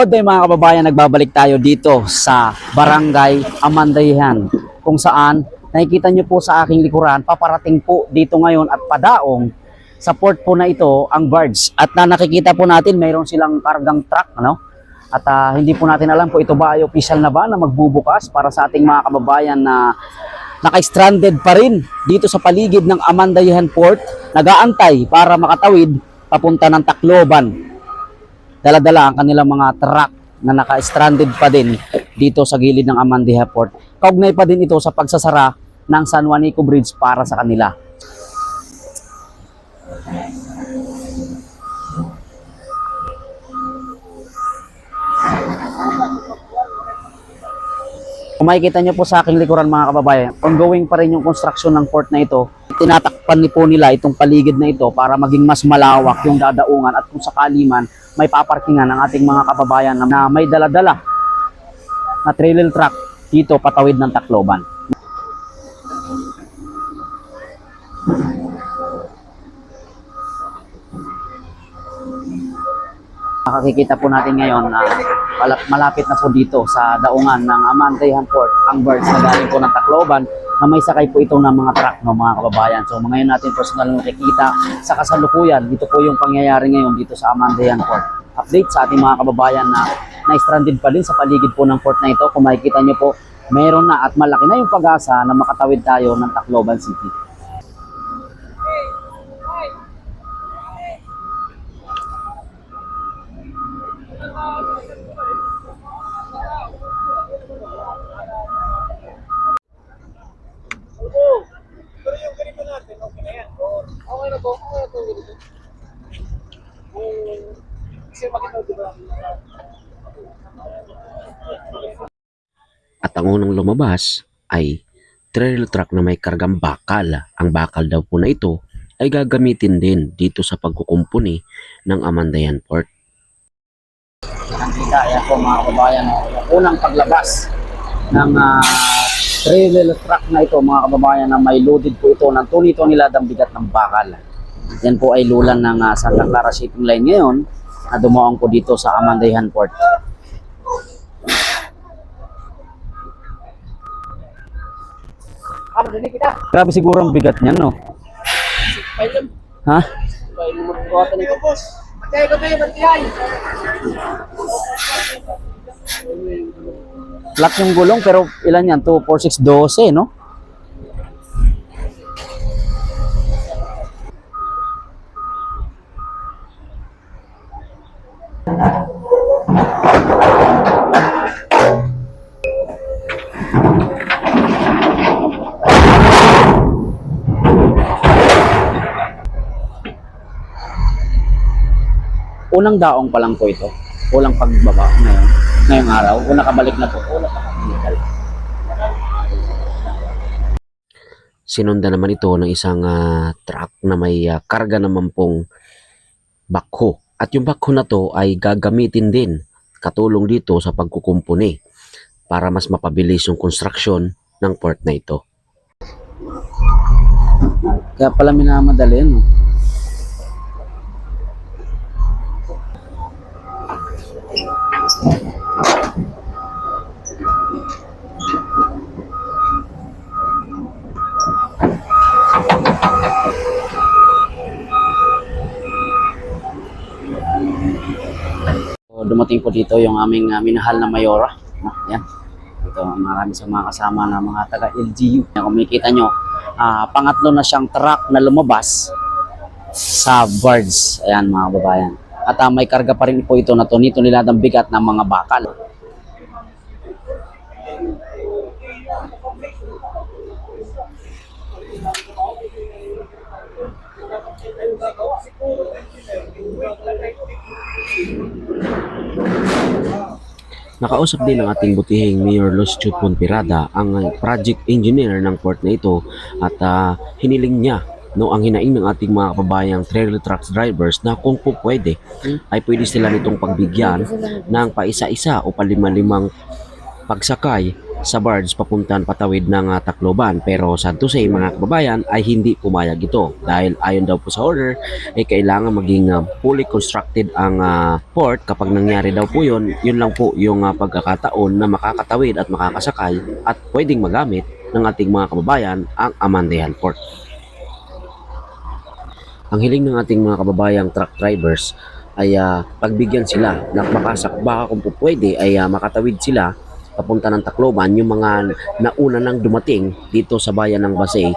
Good day mga kababayan, nagbabalik tayo dito sa Barangay Amandayan kung saan nakikita nyo po sa aking likuran, paparating po dito ngayon at padaong sa port po na ito ang barge. At na nakikita po natin mayroon silang kargang truck, ano? At ah, hindi po natin alam kung ito ba ay official na ba na magbubukas para sa ating mga kababayan na naka-stranded pa rin dito sa paligid ng Amandayan Port, nagaantay para makatawid papunta ng Tacloban dala-dala ang kanilang mga truck na naka-stranded pa din dito sa gilid ng Amandiha Port. Kaugnay pa din ito sa pagsasara ng San Juanico Bridge para sa kanila. Kung makikita nyo po sa aking likuran mga kababayan, ongoing pa rin yung construction ng port na ito. Tinatakpan ni po nila itong paligid na ito para maging mas malawak yung dadaungan at kung sakali man may paparkingan ng ating mga kababayan na, may daladala na trailer truck dito patawid ng Tacloban. Makikita po natin ngayon na malap- malapit na po dito sa daungan ng Amandayan Port ang birds na galing po ng Tacloban na may sakay po ito ng mga truck ng mga kababayan. So ngayon natin personal na nakikita sa kasalukuyan. Dito po yung pangyayari ngayon dito sa Amandayan Port. Update sa ating mga kababayan na na-stranded pa din sa paligid po ng port na ito. Kung makikita nyo po, meron na at malaki na yung pag-asa na makatawid tayo ng Tacloban City. Pero yung ganito natin, okay na yan. O, okay na to, okay na to ganito. Kung kasi makita di ba? At ang unang lumabas ay trailer truck na may kargang bakal. Ang bakal daw po na ito ay gagamitin din dito sa pagkukumpuni ng Amandayan Port. Nakita, ayan po mga kababayan, unang paglabas ng ah, trailer truck na ito mga kababayan na may loaded po ito ng tunito nila ng bigat ng bakal. Yan po ay lulan ng ah, Santa Clara Shipping Line ngayon na dumaong po dito sa Amandayan Port. Grabe siguro ang bigat niyan, no? Ha? Flat yung gulong pero ilan yan? 2, 4, 6, 12, no? Unang daong pa lang po ito. Unang pagbaba ngayon. Ngayong araw. Una kabalik na po. Una kabalik. Sinunda naman ito ng isang ah, truck na may ah, karga naman pong bakho. At yung bakho na to ay gagamitin din katulong dito sa pagkukumpuni para mas mapabilis yung construction ng port na ito. Kaya pala minamadali, no? Dumating po dito yung aming ah, minahal na mayora. No? Yan. Ito, marami sa mga kasama na mga taga-LGU. Kung makikita nyo, ah, pangatlo na siyang truck na lumabas sa birds. Ayan mga babayan. At ah, may karga pa rin po ito na tunito nila ng bigat ng mga bakal. Nakausap din ng ating butihing Mayor Lucio Ponpirada ang uh, project engineer ng port na ito at ah, hiniling niya no ang hinaing ng ating mga kababayang trailer trucks drivers na kung po pwede ay pwede sila nitong pagbigyan ng paisa-isa o palima-limang pagsakay sa barge papuntan patawid ng ah, Tacloban. Pero sad to say mga kababayan ay hindi pumayag ito. Dahil ayon daw po sa order ay kailangan maging ah, fully constructed ang ah, port. Kapag nangyari daw po yun yun lang po yung ah, pagkakataon na makakatawid at makakasakay at pwedeng magamit ng ating mga kababayan ang Amandayan Port. Ang hiling ng ating mga kababayang truck drivers ay ah, pagbigyan sila na makasak baka kung po pwede ay ah, makatawid sila papunta ng Tacloban yung mga nauna nang dumating dito sa bayan ng Basay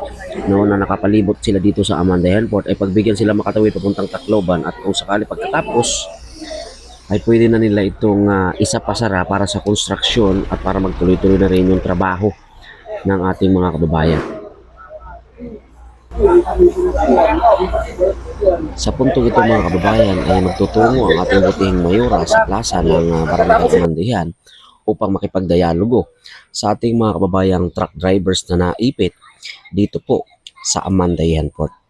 no na nakapalibot sila dito sa Amandayan Port ay pagbigyan sila makatawid papuntang Tacloban at kung sakali pagkatapos ay pwede na nila itong ah, isa pasara para sa konstruksyon at para magtuloy-tuloy na rin yung trabaho ng ating mga kababayan. Sa puntong ito mga kababayan ay magtutungo ang ating butihing mayora sa plaza ng uh, Barangay Amandayan upang makipagdialogo sa ating mga kababayang truck drivers na naipit dito po sa Amandayan Port.